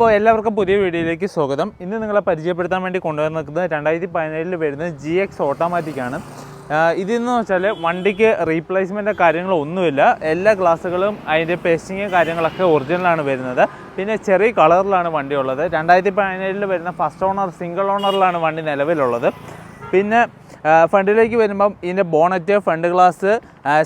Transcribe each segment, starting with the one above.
അപ്പോൾ എല്ലാവർക്കും പുതിയ വീഡിയോയിലേക്ക് സ്വാഗതം. ഇന്ന് നിങ്ങളെ പരിചയപ്പെടുത്താൻ വേണ്ടി കൊണ്ടുവന്നിരിക്കുന്നത് രണ്ടായിരത്തി പതിനേഴിൽ വരുന്ന ജി എക്സ് ഓട്ടോമാറ്റിക് ആണ്. ആഹ് ഇതെന്ന് വെച്ചാൽ വണ്ടിക്ക് റീപ്ലേസ്മെന്റ് കാര്യങ്ങളൊന്നുമില്ല എല്ലാ ഗ്ലാസ്സുകളും അതിന്റെ പേസ്റ്റിങ് കാര്യങ്ങളൊക്കെ ഒറിജിനലാണ് വരുന്നത്. പിന്നെ ചെറിയ കളറിലാണ് വണ്ടി ഉള്ളത് രണ്ടായിരത്തി പതിനേഴിൽ വരുന്ന ഫസ്റ്റ് ഓണർ സിംഗിൾ ഓണറിലാണ് വണ്ടി നിലവിലുള്ളത്. പിന്നെ ഫ്രണ്ടിലേക്ക് വരുമ്പം ഇതിന്റെ ബോണറ്റ് ഫ്രണ്ട് ഗ്ലാസ്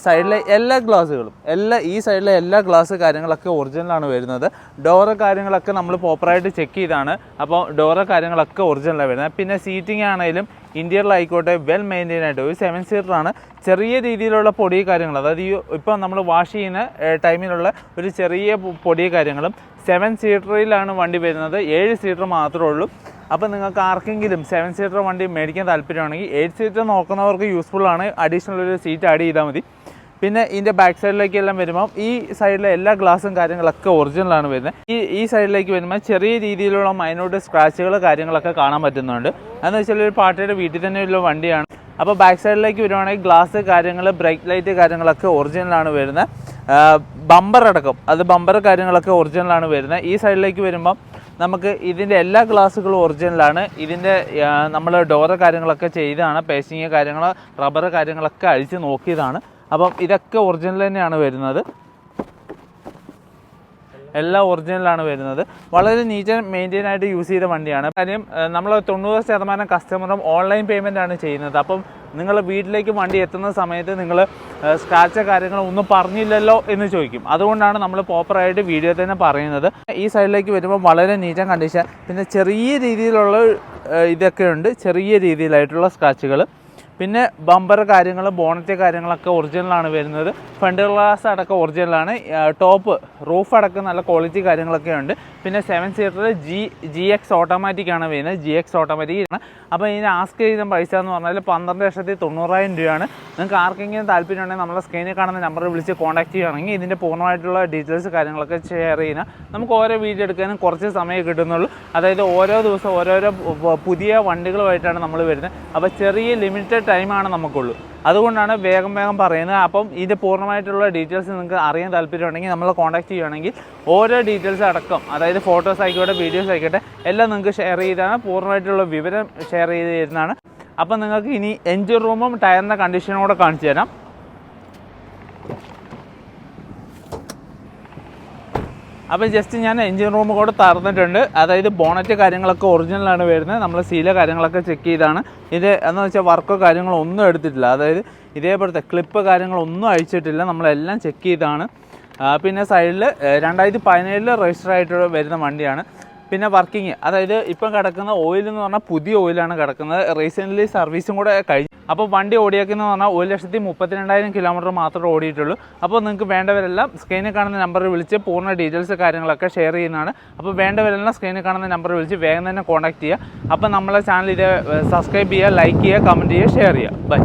സൈഡിലെ എല്ലാ ഗ്ലാസ്സുകളും എല്ലാ ഈ സൈഡിലെ എല്ലാ ഗ്ലാസ് കാര്യങ്ങളൊക്കെ ഒറിജിനലാണ് വരുന്നത്. ഡോറ് കാര്യങ്ങളൊക്കെ നമ്മൾ പ്രോപ്പറായിട്ട് ചെക്ക് ചെയ്താണ്. അപ്പോൾ ഡോറ് കാര്യങ്ങളൊക്കെ ഒറിജിനലാണ് വരുന്നത്. പിന്നെ സീറ്റിംഗ് ആണെങ്കിലും ഇന്റീരിയറിലായിക്കോട്ടെ വെൽ മെയിന്റെയിൻ ആയിട്ട് ഒരു സെവൻ സീറ്ററാണ് ചെറിയ രീതിയിലുള്ള പൊടി കാര്യങ്ങൾ അതായത് ഈ ഇപ്പോൾ നമ്മൾ വാഷ് ചെയ്യുന്ന ടൈമിലുള്ള ഒരു ചെറിയ പൊടി കാര്യങ്ങളും സെവൻ സീറ്ററിലാണ് വണ്ടി വരുന്നത്. ഏഴ് സീറ്റർ മാത്രമേ ഉള്ളൂ. അപ്പോൾ നിങ്ങൾക്ക് ആർക്കെങ്കിലും സെവൻ സീറ്റർ വണ്ടി മേടിക്കാൻ താല്പര്യമാണെങ്കിൽ എയ്റ്റ് സീറ്റർ നോക്കുന്നവർക്ക് യൂസ്ഫുൾ ആണ്. അഡീഷണൽ ഒരു സീറ്റ് ആഡ് ചെയ്താൽ മതി. പിന്നെ ഇതിന്റെ ബാക്ക് സൈഡിലേക്ക് എല്ലാം വരുമ്പോൾ ഈ സൈഡിലെ എല്ലാ ഗ്ലാസും കാര്യങ്ങളൊക്കെ ഒറിജിനലാണ് വരുന്നത്. ഈ ഈ സൈഡിലേക്ക് വരുമ്പോൾ ചെറിയ രീതിയിലുള്ള മൈനോട്ട് സ്ക്രാച്ചുകൾ കാര്യങ്ങളൊക്കെ കാണാൻ പറ്റുന്നുണ്ട്. അതെന്ന് വെച്ചാൽ ഒരു പാർട്ടിയുടെ വീട്ടിൽ തന്നെയുള്ള വണ്ടിയാണ്. അപ്പോൾ ബാക്ക് സൈഡിലേക്ക് വരുവാണെങ്കിൽ ഗ്ലാസ് കാര്യങ്ങൾ ബ്രേക്ക് ലൈറ്റ് കാര്യങ്ങളൊക്കെ ഒറിജിനലാണ് വരുന്നത്. ബമ്പർ അടക്കം. അത് ബമ്പർ കാര്യങ്ങളൊക്കെ ഒറിജിനലാണ് വരുന്നത്. ഈ സൈഡിലേക്ക് വരുമ്പം നമുക്ക് ഇതിന്റെ എല്ലാ ഗ്ലാസ്സുകളും ഒറിജിനലാണ് ഇതിന്റെ നമ്മൾ ഡോറ് കാര്യങ്ങളൊക്കെ ചെയ്താണ് പേസിങ് കാര്യങ്ങൾ റബ്ബർ കാര്യങ്ങളൊക്കെ അഴിച്ച് നോക്കിയതാണ്. അപ്പം ഇതൊക്കെ ഒറിജിനൽ തന്നെയാണ് വരുന്നത്. എല്ലാം ഒറിജിനലാണ് വരുന്നത്. വളരെ നീറ്റ് ആൻഡ് മെയിന്റെയിൻ ആയിട്ട് യൂസ് ചെയ്ത വണ്ടിയാണ്. കാര്യം നമ്മൾ തൊണ്ണൂറ് ശതമാനം കസ്റ്റമറും ഓൺലൈൻ പേയ്മെന്റ് ആണ് ചെയ്യുന്നത്. അപ്പം നിങ്ങൾ വീട്ടിലേക്ക് വണ്ടി എത്തുന്ന സമയത്ത് നിങ്ങൾ സ്ക്രാച്ച കാര്യങ്ങൾ ഒന്നും പറഞ്ഞില്ലല്ലോ എന്ന് ചോദിക്കും. അതുകൊണ്ടാണ് നമ്മൾ പ്രോപ്പറായിട്ട് വീഡിയോ തന്നെ പറയുന്നത്. ഈ സൈഡിലേക്ക് വരുമ്പോൾ വളരെ നീറ്റൻ കണ്ടീഷൻ പിന്നെ ചെറിയ രീതിയിലുള്ള ഇതൊക്കെ ഉണ്ട്. ചെറിയ രീതിയിലായിട്ടുള്ള സ്ക്രാച്ചുകൾ പിന്നെ ബമ്പർ കാര്യങ്ങൾ ബോണറ്റ് കാര്യങ്ങളൊക്കെ ഒറിജിനലാണ് വരുന്നത്. ഫ്രണ്ട് ഗ്ലാസ് അടക്കം ഒറിജിനലാണ് ടോപ്പ് റൂഫ് അടക്കം നല്ല ക്വാളിറ്റി കാര്യങ്ങളൊക്കെ ഉണ്ട്. പിന്നെ seven seater G G X automatic ആണ് വരുന്നത്. ജി എക്സ് ഓട്ടോമാറ്റിക് ആണ്. അപ്പോൾ ഇതിന് ആസ്ക് ചെയ്ത പൈസ എന്ന് പറഞ്ഞാൽ പന്ത്രണ്ട് ലക്ഷത്തി തൊണ്ണൂറായിരം രൂപയാണ്. നിങ്ങൾക്ക് ആർക്കെങ്കിലും താല്പര്യം ഉണ്ടെങ്കിൽ നമ്മളെ സ്ക്രീനിൽ കാണുന്ന നമ്പറിൽ വിളിച്ച് കോൺടാക്ട് ചെയ്യുകയാണെങ്കിൽ ഇതിന്റെ പൂർണമായിട്ടുള്ള ഡീറ്റെയിൽസ് കാര്യങ്ങളൊക്കെ ഷെയർ ചെയ്യുന്ന നമുക്ക് ഓരോ വീഡിയോ എടുക്കാനും കുറച്ച് സമയം കിട്ടുന്നുള്ളൂ. അതായത് ഓരോ ദിവസം ഓരോരോ പുതിയ വണ്ടികളുമായിട്ടാണ് നമ്മൾ വരുന്നത്. അപ്പോൾ ചെറിയ ലിമിറ്റഡ് ടൈമാണ് നമുക്കുള്ളൂ. അതുകൊണ്ടാണ് വേഗം വേഗം പറയുന്നത്. അപ്പം ഇതിന്റെ പൂർണമായിട്ടുള്ള ഡീറ്റെയിൽസ് നിങ്ങൾക്ക് അറിയാൻ താല്പര്യമുണ്ടെങ്കിൽ നമ്മൾ കോൺടാക്ട് ചെയ്യുകയാണെങ്കിൽ ഓരോ ഡീറ്റെയിൽസ് അടക്കം അതായത് ഫോട്ടോസ് ആയിക്കോട്ടെ വീഡിയോസ് ആയിക്കോട്ടെ എല്ലാം നിങ്ങൾക്ക് ഷെയർ ചെയ്താണ്. പൂർണമായിട്ടുള്ള വിവരം ഷെയർ ചെയ്ത് തരുന്നതാണ്. അപ്പം നിങ്ങൾക്ക് ഇനി എൻജിൻ റൂമും ടയറിന്റെ കണ്ടീഷനും കൂടെ കാണിച്ചു തരാം. അപ്പോൾ ജസ്റ്റ് ഞാൻ എൻജിൻ റൂം കൂടെ തറന്നിട്ടുണ്ട് അതായത് ബോണറ്റ് കാര്യങ്ങളൊക്കെ ഒറിജിനലാണ് വരുന്നത്. നമ്മൾ സീല കാര്യങ്ങളൊക്കെ ചെക്ക് ചെയ്താണ്. ഇത് എന്ന് വെച്ചാൽ വർക്കോ കാര്യങ്ങളോ ഒന്നും എടുത്തിട്ടില്ല. അതായത് ഇതേപോലത്തെ ക്ലിപ്പ് കാര്യങ്ങളൊന്നും അഴിച്ചിട്ടില്ല. നമ്മളെല്ലാം ചെക്ക് ചെയ്താണ്. പിന്നെ സൈഡിൽ രണ്ടായിരത്തി പതിനേഴിൽ രജിസ്റ്റർ ആയിട്ട് വരുന്ന വണ്ടിയാണ്. പിന്നെ വർക്കിംഗ് അതായത് ഇപ്പം കിടക്കുന്ന ഓയിൽ എന്ന് പറഞ്ഞാൽ പുതിയ ഓയിലാണ് കിടക്കുന്നത്. റീസെന്റ്ലി സർവീസും കൂടെ കഴിഞ്ഞു. അപ്പോൾ വണ്ടി ഓടിയേക്കെന്ന് പറഞ്ഞാൽ ഒരു ലക്ഷത്തി മുപ്പത്തി രണ്ടായിരം കിലോമീറ്റർ മാത്രമേ ഓടിയിട്ടുള്ളൂ. അപ്പോൾ നിങ്ങൾക്ക് വേണ്ടവരെല്ലാം സ്ക്രീനിൽ കാണുന്ന നമ്പർ വിളിച്ച് പൂർണ ഡീറ്റെയിൽസ് കാര്യങ്ങളൊക്കെ ഷെയർ ചെയ്യുന്നതാണ്. അപ്പോൾ വേണ്ടവരെല്ലാം സ്ക്രീനിൽ കാണുന്ന നമ്പർ വിളിച്ച് വേഗം തന്നെ കോൺടാക്ട് ചെയ്യുക. അപ്പോൾ നമ്മളെ ചാനൽ ഇത് സബ്സ്ക്രൈബ് ചെയ്യുക ലൈക്ക് ചെയ്യുക കമന്റ് ചെയ്യുക ഷെയർ ചെയ്യുക. ബൈ